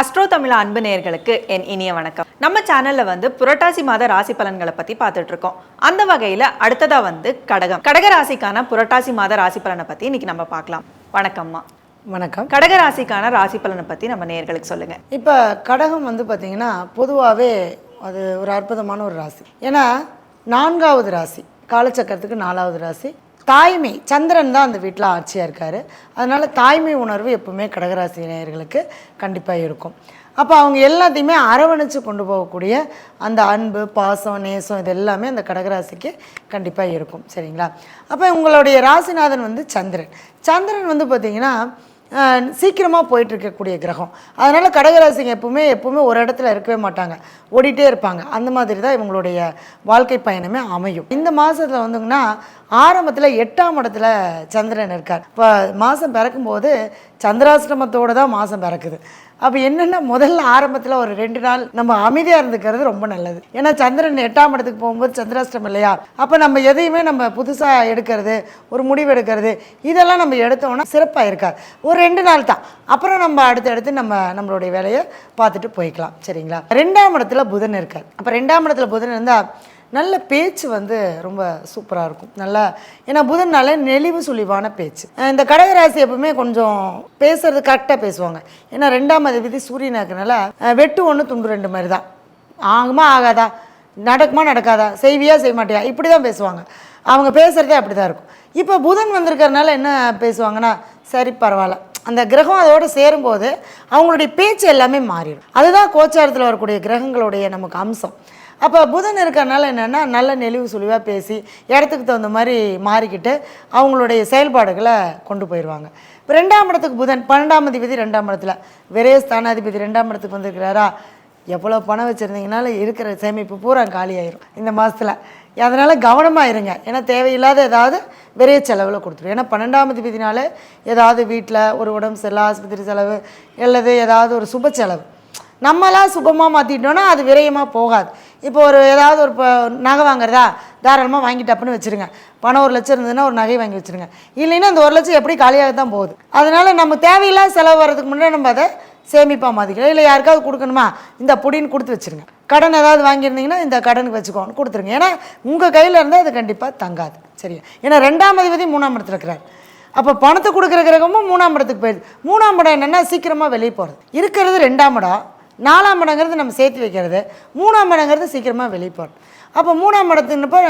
Astro Tamil அன்பு நேயர்களுக்கு என் இனிய வணக்கம். நம்ம சேனல்ல வந்து புரட்டாசி மாத ராசி பலன்களை பத்தி பார்த்துட்டு இருக்கோம். அந்த வகையில அடுத்ததா வந்து கடகம். கடக ராசிக்கான புரட்டாசி மாத ராசி பலனை பத்தி இன்னைக்கு நம்ம பார்க்கலாம். வணக்கம்மா வணக்கம். கடக ராசிக்கான ராசி பலனை பத்தி நம்ம நேயர்களுக்கு சொல்லுங்க. இப்போ கடகம் வந்து பார்த்திங்கன்னா பொதுவாகவே அது ஒரு அற்புதமான ஒரு ராசி. ஏன்னா நான்காவது ராசி காலச்சக்கரத்துக்கு நாலாவது ராசி தாய்மை சந்திரன் தான் அந்த வீட்டில் ஆட்சியாக இருக்கார். அதனால் தாய்மை உணர்வு எப்பவுமே கடகராசி நேயர்களுக்கு கண்டிப்பாக இருக்கும். அப்போ அவங்க எல்லாத்தையுமே அரவணைச்சு கொண்டு போகக்கூடிய அந்த அன்பு பாசம் நேசம் இது எல்லாமே அந்த கடகராசிக்கு கண்டிப்பாக இருக்கும். சரிங்களா? அப்போ உங்களுடைய ராசிநாதன் வந்து சந்திரன். சந்திரன் வந்து பார்த்திங்கன்னா சீக்கிரமாக போயிட்டுருக்கக்கூடிய கிரகம். அதனால் கடகராசிங்க எப்பவுமே எப்பவுமே ஒரு இடத்துல இருக்கவே மாட்டாங்க. ஓடிட்டே இருப்பாங்க. அந்த மாதிரி தான் இவங்களுடைய வாழ்க்கை பயணமே அமையும். இந்த மாதத்தில் வந்துங்கன்னா ஆரம்பத்தில் எட்டாம் இடத்துல சந்திரன் இருக்கார். இப்போ மாதம் பிறக்கும்போது சந்திராசிரமத்தோடு தான் மாதம் பிறக்குது. அப்போ என்னென்னா முதல்ல ஆரம்பத்தில் ஒரு ரெண்டு நாள் நம்ம அமைதியாக இருந்துக்கிறது ரொம்ப நல்லது. ஏன்னா சந்திரன் எட்டாம் இடத்துக்கு போகும்போது சந்திராஷ்டம் இல்லையா? அப்போ நம்ம எதையுமே நம்ம புதுசாக எடுக்கிறது ஒரு முடிவு எடுக்கிறது இதெல்லாம் நம்ம எடுத்தோம்னா சிறப்பாக இருக்காது. ஒரு ரெண்டு நாள் தான். அப்புறம் நம்ம அடுத்தடுத்து நம்ம நம்மளுடைய வேலையை பார்த்துட்டு போய்க்கலாம். சரிங்களா? ரெண்டாம் இடத்துல புதன் இருக்கார். அப்போ ரெண்டாம் இடத்துல புதன் இருந்தால் நல்ல பேச்சு வந்து ரொம்ப சூப்பராக இருக்கும். நல்லா ஏன்னா புதன்னால நெளிவு சுழிவான பேச்சு. இந்த கடகராசி எப்பவுமே கொஞ்சம் பேசுறது கரெக்டாக பேசுவாங்க. ஏன்னா ரெண்டாம் அதிபதி சூரியனாக இருக்கிறனால வெட்டு ஒன்று துண்டு ரெண்டு மாதிரி தான் ஆகுமா ஆகாதா? நடக்குமா நடக்காதா? செய்வியா செய்ய மாட்டியா இப்படி தான் பேசுவாங்க. அவங்க பேசுகிறதே அப்படி தான் இருக்கும். இப்போ புதன் வந்திருக்கறனால என்ன பேசுவாங்கன்னா சரி பரவாயில்ல. அந்த கிரகம் அதோடு சேரும்போது அவங்களுடைய பேச்சு எல்லாமே மாறிடும். அதுதான் கோச்சாரத்தில் வரக்கூடிய கிரகங்களுடைய நமக்கு அம்சம். அப்போ புதன் இருக்கறனால என்னென்னா நல்ல நெளிவு சுழிவாக பேசி இடத்துக்கு தகுந்த மாதிரி மாறிக்கிட்டு அவங்களுடைய செயல்பாடுகளை கொண்டு போயிடுவாங்க இப்போ ரெண்டாம் இடத்துக்கு புதன் பன்னெண்டாம் அதிபதி ரெண்டாம் இடத்துல. விரைய ஸ்தானாதிபதி ரெண்டாம் இடத்துக்கு வந்திருக்கிறாரா? எவ்வளோ பணம் வச்சுருந்தீங்கனாலும் இருக்கிற சேமிப்பு பூரா காலியாயிரும் இந்த மாதத்தில் அதனால் கவனமாக இருங்க. ஏன்னா தேவையில்லாத ஏதாவது விரைய செலவில் கொடுத்துரும். ஏன்னா பன்னெண்டாம் அதிபதினால ஏதாவது வீட்டில் ஒரு உடம்பு செலவு ஆஸ்பத்திரி செலவு அல்லது ஏதாவது ஒரு சுப செலவு. நம்மளாம் சுபமாக மாற்றிட்டோன்னா அது விரயமாக போகாது. இப்போ ஒரு ஏதாவது ஒரு இப்போ நகை வாங்குறதா? தாராளமாக வாங்கிட்டப்புன்னு வச்சுருங்க. பணம் ஒரு லட்சம் இருந்ததுன்னா ஒரு நகை வாங்கி வச்சுருங்க. இல்லைன்னா அந்த ஒரு லட்சம் எப்படி காலியாக தான் போகுது. அதனால் நம்ம தேவையில்லாத செலவு வர்றதுக்கு முன்னாடி நம்ம அதை சேமிப்பாக மாற்றிக்கலாம் இல்லை யாருக்காவது கொடுக்கணுமா? இந்த பொடின்னு கொடுத்து வச்சுருங்க. கடன் ஏதாவது வாங்கியிருந்தீங்கன்னா இந்த கடனுக்கு வச்சுக்கோன்னு கொடுத்துருங்க. ஏன்னா உங்கள் கையில் இருந்தால் அது கண்டிப்பாக தங்காது. சரியா? ஏன்னா ரெண்டாம் அதிபதி மூணாம் இடத்துல இருக்கிறார். அப்போ பணத்தை கொடுக்குற கிரகமும் மூணாம் இடத்துக்கு போயிடுது. மூணாம் இடம் என்னென்னா சீக்கிரமாக வெளியே போகிறது இருக்கிறது ரெண்டாம் இடம். நாலாம் இடங்கிறது நம்ம சேர்த்து வைக்கிறது. மூணாம் இடங்கிறது சீக்கிரமாக வெளியே அப்போ மூணாம் இடத்துனப்போ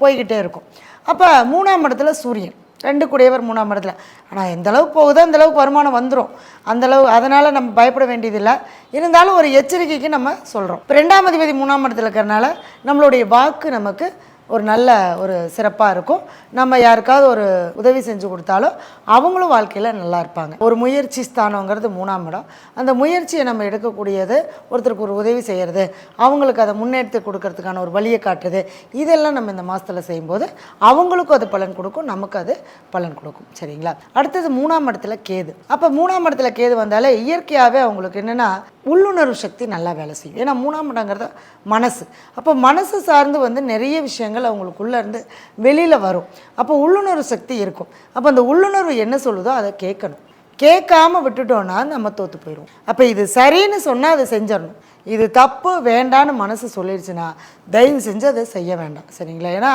போய்கிட்டே இருக்கும். அப்போ மூணாம் இடத்துல சூரியன். ரெண்டு கூடியவர் மூணாம் இடத்துல ஆனால் எந்த அளவுக்கு போகுதோ அந்த அளவுக்கு வருமானம் வந்துடும் அந்த அளவு அதனால் நம்ம பயப்பட வேண்டியதில்லை. இருந்தாலும் ஒரு எச்சரிக்கைக்கு நம்ம சொல்கிறோம் இப்போ ரெண்டாம் அதிபதி மூணாம் இடத்துல இருக்கிறனால நம்மளுடைய வாக்கு நமக்கு ஒரு நல்ல ஒரு சிறப்பாக இருக்கும். நம்ம யாருக்காவது ஒரு உதவி செஞ்சு கொடுத்தாலும் அவங்களும் வாழ்க்கையில் நல்லா இருப்பாங்க. ஒரு முயற்சி ஸ்தானங்கிறது மூணாம் இடம். அந்த முயற்சியை நம்ம எடுக்கக்கூடியது ஒருத்தருக்கு ஒரு உதவி செய்கிறது அவங்களுக்கு அதை முன்னெடுத்து கொடுக்கறதுக்கான ஒரு வழியை காட்டுறது இதெல்லாம் நம்ம இந்த மாதத்தில் செய்யும்போது அவங்களுக்கும் அது பலன் கொடுக்கும் நமக்கு அது பலன் கொடுக்கும். சரிங்களா? அடுத்தது மூணாம் இடத்துல கேது. அப்போ மூணாம் இடத்துல கேது வந்தாலே இயற்கையாகவே அவங்களுக்கு என்னென்னா உள்ளுணர்வு சக்தி நல்லா வேலை செய்யும். ஏன்னா மூணாம் இடங்கிறது மனசு. அப்போ மனசு சார்ந்து வந்து நிறைய விஷயங்கள் அவங்களுக்குள்ளே இருந்து வெளியில் வரும். அப்போ உள்ளுணர்வு சக்தி இருக்கும். அப்போ அந்த உள்ளுணர்வு என்ன சொல்லுதோ அதை கேட்கணும். கேட்காம விட்டுட்டோன்னா நம்ம தோற்று போயிடுவோம். அப்போ இது சரின்னு சொன்னால் அதை செஞ்சிடணும். இது தப்பு வேண்டான்னு மனசு சொல்லிடுச்சுன்னா தயவு செஞ்சு அதை செய்ய வேண்டாம். சரிங்களா? ஏன்னா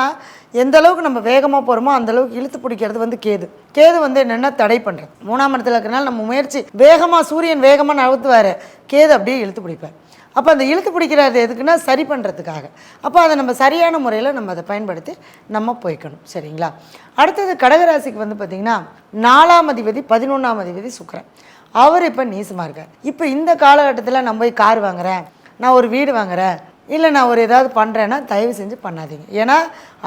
எந்த அளவுக்கு நம்ம வேகமாக போகிறோமோ அந்த அளவுக்கு இழுத்து பிடிக்கிறது வந்து கேது. கேது வந்து என்னென்னா தடை பண்ணுறது மூணாம் இடத்துல இருக்கிறனால நம்ம முயற்சி வேகமாக சூரியன் வேகமாக நகர்த்துவார். கேது அப்படியே இழுத்து பிடிப்பார். அப்போ அந்த இழுத்து பிடிக்கிறது எதுக்குன்னா சரி பண்ணுறதுக்காக அப்போ அதை நம்ம சரியான முறையில் நம்ம அதை பயன்படுத்தி நம்ம போய்க்கணும். சரிங்களா? அடுத்தது கடகராசிக்கு வந்து பார்த்திங்கன்னா நாலாம் அதிபதி பதினொன்றாம் அதிபதி சுக்கரன். அவர் இப்போ நீசமாக இருக்கார். இப்போ இந்த காலகட்டத்தில் நான் போய் கார் வாங்குகிறேன் நான் ஒரு வீடு வாங்குகிறேன் இல்லை நான் ஒரு ஏதாவது பண்ணுறேன்னா தயவு செஞ்சு பண்ணாதீங்க. ஏன்னா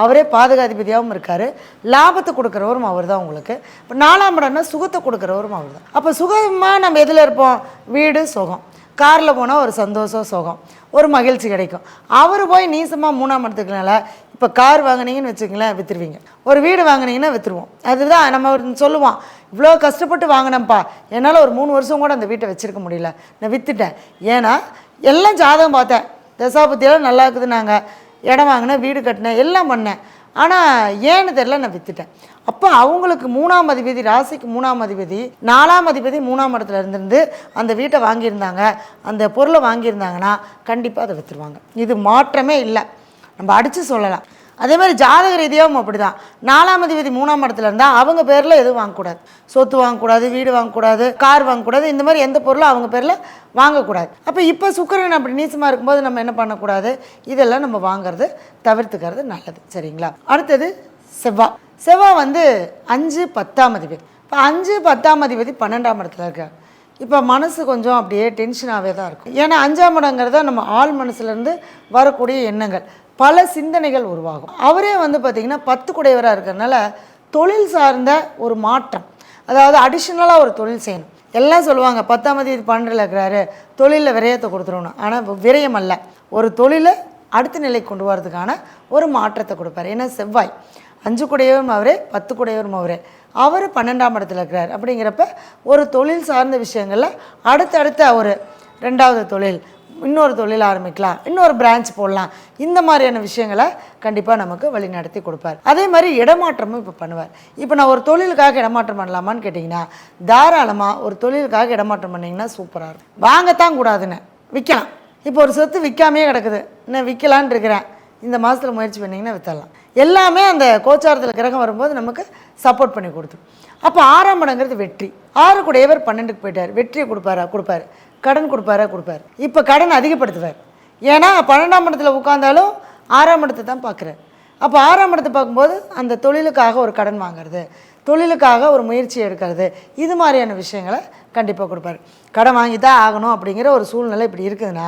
அவரே பாதுகாதிபதியாகவும் இருக்கார். லாபத்தை கொடுக்குறவரும் அவர் தான் உங்களுக்கு. இப்போ நாலாம் இடம்னா சுகத்தை கொடுக்குறவரும் அவர் தான் அப்போ சுகமாக நம்ம எதில் இருப்போம்? வீடு சுகம். காரில் போனால் ஒரு சந்தோஷம் சுகம். ஒரு மகிழ்ச்சி கிடைக்கும். அவர் போய் நீசமாக மூணாம் இடத்துக்குனால இப்போ கார் வாங்கினீங்கன்னு வச்சுங்களேன் விற்றுருவீங்க ஒரு வீடு வாங்கினீங்கன்னா விற்றுருவோம் அதுதான் நம்ம ஒரு சொல்லுவோம். இவ்வளோ கஷ்டப்பட்டு வாங்கினேன்ப்பா. என்னால் ஒரு மூணு வருஷம் கூட அந்த வீட்டை வச்சுருக்க முடியல. நான் விற்றுட்டேன் ஏன்னா எல்லாம் ஜாதகம் பார்த்தேன். தசாபத்தியெல்லாம் நல்லா இருக்குது நாங்கள் இடம் வாங்கினேன் வீடு கட்டினேன் எல்லாம் பண்ணேன். ஆனால் ஏன்னு தெரில நான் விற்றுட்டேன் அப்போ அவங்களுக்கு மூணாம் அதிபதி ராசிக்கு மூணாம் அதிபதி நாலாம் அதிபதி மூணாம் இடத்துல இருந்திருந்து அந்த வீட்டை வாங்கியிருந்தாங்க. அந்த பொருளை வாங்கியிருந்தாங்கன்னா கண்டிப்பாக அதை விற்றுருவாங்க இது மாற்றமே இல்லை. நம்ம அடித்து சொல்லலாம். அதே மாதிரி ஜாதக ரீதியாகவும் அப்படி தான் நாலாம் அதிபதி மூணாம் இடத்துல இருந்தால் அவங்க பேரில் எதுவும் வாங்கக்கூடாது. சொத்து வாங்கக்கூடாது வீடு வாங்கக்கூடாது கார் வாங்கக்கூடாது இந்த மாதிரி எந்த பொருளும் அவங்க பேரில் வாங்கக்கூடாது. அப்போ இப்போ சுக்கரன் அப்படி நீசமாக இருக்கும்போது நம்ம என்ன பண்ணக்கூடாது? இதெல்லாம் நம்ம வாங்கிறது தவிர்த்துக்கிறது நல்லது. சரிங்களா? அடுத்தது செவ்வாய் செவ்வாய் வந்து அஞ்சு பத்தாம் அதிபதி. இப்போ அஞ்சு பத்தாம் அதிபதி பன்னெண்டாம் இடத்துல இருக்கார். இப்போ மனசு கொஞ்சம் அப்படியே டென்ஷனாகவே தான் இருக்கும். ஏன்னா அஞ்சாம் இடங்கிறத நம்ம ஆள் மனசுலேருந்து வரக்கூடிய எண்ணங்கள். பல சிந்தனைகள் உருவாகும். அவரே வந்து பார்த்திங்கன்னா பத்து குடையவராக இருக்கிறதுனால தொழில் சார்ந்த ஒரு மாற்றம். அதாவது அடிஷ்னலாக ஒரு தொழில் செய்யணும். எல்லாம் சொல்லுவாங்க பத்தாம் தேதி பன்னெண்டில் இருக்கிறாரு தொழிலில் விரயத்தை கொடுத்துருணும் ஆனால் விரயம் அல்ல. ஒரு தொழிலை அடுத்த நிலைக்கு கொண்டு வரதுக்கான ஒரு மாற்றத்தை கொடுப்பார். ஏன்னா செவ்வாய். அஞ்சு குடையவரும் அவரே பத்து குடையவரும் அவரே. அவர் பன்னெண்டாம் இடத்துல இருக்கிறார். அப்படிங்கிறப்ப ஒரு தொழில் சார்ந்த விஷயங்களில் அடுத்தடுத்த ஒரு ரெண்டாவது தொழில் இன்னொரு தொழில் ஆரம்பிக்கலாம் இன்னொரு பிரான்ச் போடலாம். இந்த மாதிரியான விஷயங்களை கண்டிப்பாக நமக்கு வழி நடத்தி கொடுப்பார். அதே மாதிரி இடமாற்றமும் இப்போ பண்ணுவார். இப்போ நான் ஒரு தொழிலுக்காக இடமாற்றம் பண்ணலாமான்னு கேட்டிங்கன்னா தாராளமாக ஒரு தொழிலுக்காக இடமாற்றம் பண்ணிங்கன்னா சூப்பராக இருக்கும். வாங்கத்தான் கூடாதுன்னு விற்கலாம். இப்போ ஒரு சொத்து விற்காமையே கிடக்குது. நான் விற்கலான் இருக்கிறேன். இந்த மாதத்தில் முயற்சி பண்ணிங்கன்னா விற்றலாம் எல்லாமே அந்த கோச்சாரத்தில் கிரகம் வரும்போது நமக்கு சப்போர்ட் பண்ணி கொடுத்து அப்போ ஆறாம் இடங்கிறது வெற்றி. ஆறு கூடையவர் பன்னெண்டுக்கு போயிட்டார். வெற்றியை கொடுப்பாரா? கொடுப்பாரு. கடன் கொடுப்பாரா? கொடுப்பாரு. இப்போ கடன் அதிகப்படுத்துவார். ஏன்னா பன்னெண்டாம் இடத்துல உட்காந்தாலும் ஆறாம் இடத்தை தான் பார்க்குறார். அப்போ ஆறாம் இடத்தை பார்க்கும்போது அந்த தொழிலுக்காக ஒரு கடன் வாங்குறது தொழிலுக்காக ஒரு முயற்சி எடுக்கிறது இது மாதிரியான விஷயங்களை கண்டிப்பாக கொடுப்பாரு. கடன் வாங்கி தான் ஆகணும் அப்படிங்கிற ஒரு சூழ்நிலை இப்படி இருக்குதுன்னா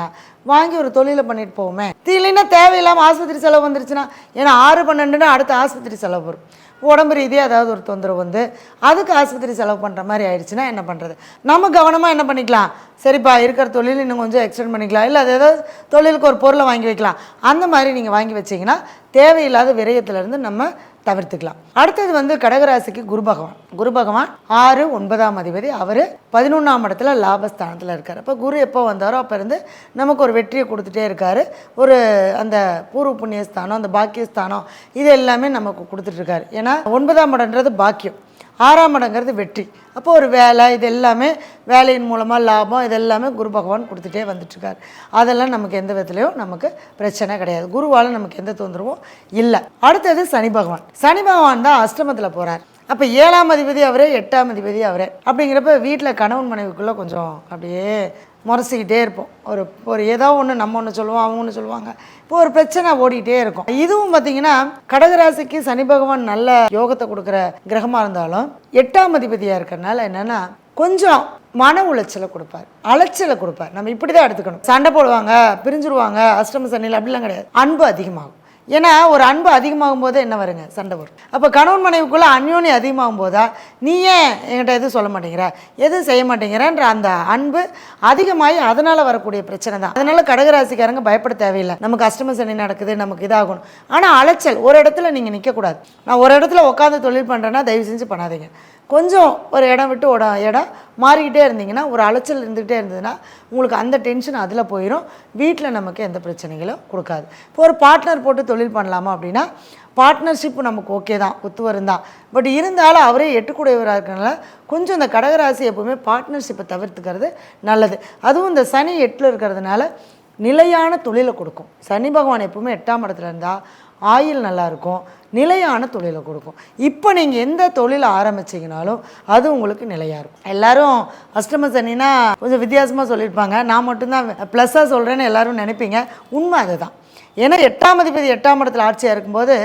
வாங்கி ஒரு தொழிலை பண்ணிட்டு போவோமே. இது இல்லைன்னா தேவையில்லாமல் ஆஸ்பத்திரி செலவு வந்துருச்சுன்னா ஏன்னா ஆறு பன்னெண்டுன்னா அடுத்த ஆஸ்பத்திரி செலவு வரும். உடம்பு ரீதியாக ஏதாவது ஒரு தொந்தரவு வந்து அதுக்கு ஆஸ்பத்திரி செலவு பண்ணுற மாதிரி ஆயிடுச்சுன்னா என்ன பண்ணுறது நம்ம கவனமாக என்ன பண்ணிக்கலாம்? சரிப்பா இருக்கிற தொழில் இன்னும் கொஞ்சம் எக்ஸ்டெண்ட் பண்ணிக்கலாம். இல்லை அது ஏதாவது தொழிலுக்கு ஒரு பொருளை வாங்கி வைக்கலாம். அந்த மாதிரி நீங்கள் வாங்கி வச்சீங்கன்னா தேவையில்லாத விரயத்துலேருந்து நம்ம தவிர்த்துக்கலாம். அடுத்தது வந்து கடகராசிக்கு குரு பகவான். குரு பகவான் ஆறு ஒன்பதாம் அதிபதி. அவர் பதினொன்றாம் இடத்துல லாபஸ்தானத்தில் இருக்கார். அப்போ குரு எப்போ வந்தாரோ அப்போ இருந்து நமக்கு ஒரு வெற்றியை கொடுத்துட்டே இருக்காரு. ஒரு அந்த பூர்வ புண்ணியஸ்தானம் அந்த பாக்கியஸ்தானம் இது எல்லாமே நமக்கு கொடுத்துட்ருக்காரு ஏன்னா ஒன்பதாம் இடன்றது பாக்கியம். ஆறாம் இடங்கிறது வெற்றி. அப்போ ஒரு வேலை இது எல்லாமே வேலையின் மூலமாக லாபம் இது எல்லாமே குரு பகவான் கொடுத்துட்டே வந்துட்டுருக்கார். அதெல்லாம் நமக்கு எந்த விதத்துலையும் நமக்கு பிரச்சனை கிடையாது. குருவால் நமக்கு எந்த தொந்தரவும் இல்லை. அடுத்தது சனி பகவான். சனி பகவான் தான் அஷ்டமத்தில் போகிறார் அப்போ ஏழாம் அதிபதி அவரே எட்டாம் அதிபதி அவரே. அப்படிங்கிறப்ப வீட்டில் கணவன் மனைவிக்குள்ளே கொஞ்சம் அப்படியே முரசிக்கிட்டே இருப்போம். ஒரு ஒரு ஏதோ ஒன்று நம்ம ஒன்று சொல்லுவோம் அவங்க ஒன்று சொல்லுவாங்க. இப்போ ஒரு பிரச்சனை ஓடிக்கிட்டே இருக்கும். இதுவும் பார்த்தீங்கன்னா கடகராசிக்கு சனி பகவான் நல்ல யோகத்தை கொடுக்குற கிரகமாக இருந்தாலும் எட்டாம் அதிபதியாக இருக்கிறனால என்னென்னா கொஞ்சம் மன உளைச்சலை கொடுப்பார். அலைச்சலை கொடுப்பார். நம்ம இப்படி தான் எடுத்துக்கணும். சண்டை போடுவாங்க பிரிஞ்சிருவாங்க அஷ்டம சனியில் அப்படிலாம் கிடையாது. அன்பு அதிகமாகும். ஏன்னா ஒரு அன்பு அதிகமாகும் போது என்ன வருங்க? சண்டை வரும். அப்போ கணவன் மனைவிக்குள்ளே அந்யோன்யம் அதிகமாகும் போதா நீ ஏன் என்கிட்ட எதுவும் சொல்ல மாட்டேங்கிற? எதுவும் செய்ய மாட்டேங்கிறன்ற அந்த அன்பு அதிகமாகி அதனால் வரக்கூடிய பிரச்சனை தான். அதனால் கடகராசிக்காரங்க பயப்பட தேவையில்லை. நமக்கு அஷ்டம சனி நடக்குது நமக்கு இதாகணும். ஆனால் அலைச்சல் ஒரு இடத்துல நீங்கள் நிற்கக்கூடாது நான் ஒரு இடத்துல உட்காந்து தொழில் பண்ணுறேன்னா தயவு செஞ்சு பண்ணாதீங்க. கொஞ்சம் ஒரு இடம் விட்டு ஓட இடம் மாறிக்கிட்டே இருந்தீங்கன்னா ஒரு அலைச்சல் இருந்துக்கிட்டே இருந்ததுன்னா உங்களுக்கு அந்த டென்ஷன் அதில் போயிடும் வீட்டில் நமக்கு எந்த பிரச்சனைகளும் கொடுக்காது. இப்போ ஒரு பார்ட்னர் போட்டு தொழில் பண்ணலாமா அப்படின்னா பார்ட்னர்ஷிப் நமக்கு ஓகே தான் ஒத்துவரும் தான். பட் இருந்தாலும் அவரே எட்டுக்குடையவராக இருக்கிறனால கொஞ்சம் இந்த கடகராசி எப்பவுமே பார்ட்னர்ஷிப்பை தவிர்த்துக்கிறது நல்லது. அதுவும் இந்த சனி எட்டில் இருக்கிறதுனால நிலையான தொழிலை கொடுக்கும். சனி பகவான் எப்பவுமே எட்டாம் இடத்துல இருந்தால் ஆயில் நல்லாயிருக்கும் நிலையான தொழிலை கொடுக்கும். இப்போ நீங்கள் எந்த தொழிலை ஆரம்பிச்சீங்கனாலும் அது உங்களுக்கு நிலையாக இருக்கும். எல்லாரும் அஷ்டம சனினா கொஞ்சம் வித்தியாசமாக சொல்லியிருப்பாங்க. நான் மட்டும்தான் ப்ளஸ்ஸாக சொல்கிறேன்னு எல்லோரும் நினைப்பீங்க. உண்மை அதுதான். ஏன்னா எட்டாம் அதிபதி எட்டாம் இடத்துல ஆட்சியாக இருக்கும்போது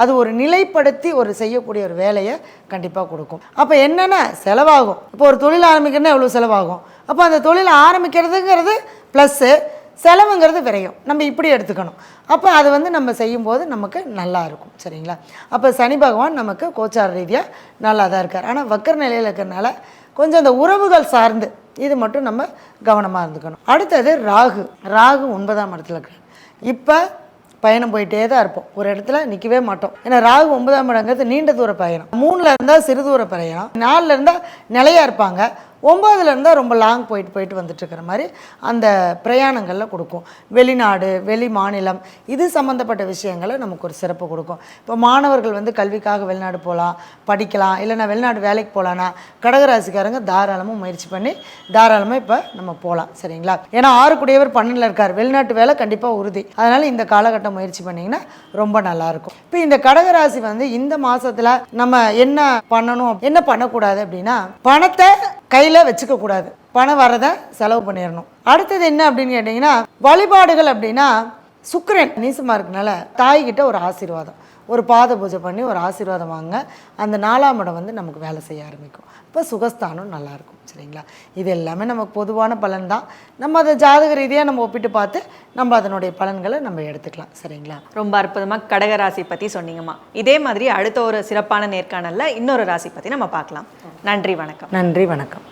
அது ஒரு நிலைப்படுத்தி ஒரு செய்யக்கூடிய ஒரு வேலையை கண்டிப்பாக கொடுக்கும். அப்போ என்னென்ன செலவாகும். இப்போ ஒரு தொழில் ஆரம்பிக்கணும்னா எவ்வளோ செலவாகும்? அப்போ அந்த தொழில் ஆரம்பிக்கிறதுங்கிறது ப்ளஸ்ஸு செலவுங்கிறது விரையும். நம்ம இப்படி எடுத்துக்கணும். அப்போ அது வந்து நம்ம செய்யும்போது நமக்கு நல்லா இருக்கும். சரிங்களா? அப்போ சனி பகவான் நமக்கு கோச்சார ரீதியாக நல்லா தான் இருக்கார். ஆனால் வக்கர நிலையில் இருக்கிறனால கொஞ்சம் அந்த உறவுகள் சார்ந்து இது மட்டும் நம்ம கவனமாக இருந்துக்கணும். அடுத்தது ராகு. ராகு ஒன்பதாம் இடத்துல இருக்கிறார் இப்போ பயணம் போயிட்டே தான் இருப்போம். ஒரு இடத்துல நிற்கவே மாட்டோம். ஏன்னா ராகு ஒன்பதாம் இடங்கிறது நீண்ட தூர பயணம். மூணில் இருந்தால் சிறு தூர பயணம். நாலில் இருந்தால் நிலையாக இருப்பாங்க. ஒம்பதுலேருந்தால் ரொம்ப லாங் போயிட்டு போயிட்டு வந்துட்டுருக்கிற மாதிரி அந்த பிரயாணங்களில் கொடுக்கும். வெளிநாடு வெளி மாநிலம் இது சம்மந்தப்பட்ட விஷயங்களை நமக்கு ஒரு சிறப்பு கொடுக்கும். இப்போ மாணவர்கள் வந்து கல்விக்காக வெளிநாடு போகலாம் படிக்கலாம் இல்லைனா வெளிநாடு வேலைக்கு போகலான்னா கடகராசிக்காரங்க தாராளமாக முயற்சி பண்ணி தாராளமாக இப்போ நம்ம போகலாம் சரிங்களா? ஏன்னா ஆறு கூடியவர் பன்னெண்டில் இருக்கார். வெளிநாட்டு வேலை கண்டிப்பாக உறுதி. அதனால் இந்த காலகட்டம் முயற்சி பண்ணிங்கன்னா ரொம்ப நல்லாயிருக்கும் இப்போ இந்த கடகராசி வந்து இந்த மாதத்தில் நம்ம என்ன பண்ணணும் என்ன பண்ணக்கூடாது அப்படின்னா பணத்தை கையில் வச்சுக்கக்கூடாது பணம் வரதை செலவு பண்ணிடணும். அடுத்தது என்ன அப்படின்னு கேட்டிங்கன்னா வழிபாடுகள் அப்படின்னா சுக்கரன் நீசமாக இருக்கனால தாய்கிட்ட ஒரு ஆசீர்வாதம். ஒரு பாத பூஜை பண்ணி ஒரு ஆசீர்வாதம் வாங்க. அந்த நாலாம் இடம் வந்து நமக்கு வேலை செய்ய ஆரம்பிக்கும். இப்போ சுகஸ்தானம் நல்லாயிருக்கும் சரிங்களா? இது எல்லாமே நமக்கு பொதுவான பலன் தான். நம்ம அதை ஜாதக ரீதியாக நம்ம ஒப்பிட்டு பார்த்து நம்ம அதனுடைய பலன்களை நம்ம எடுத்துக்கலாம் சரிங்களா? ரொம்ப அற்புதமா கடக ராசி பத்தி சொன்னீங்கம்மா. இதே மாதிரி அடுத்த ஒரு சிறப்பான நேர்காணல்ல இன்னொரு ராசி பத்தி நம்ம பார்க்கலாம். நன்றி வணக்கம். நன்றி வணக்கம்.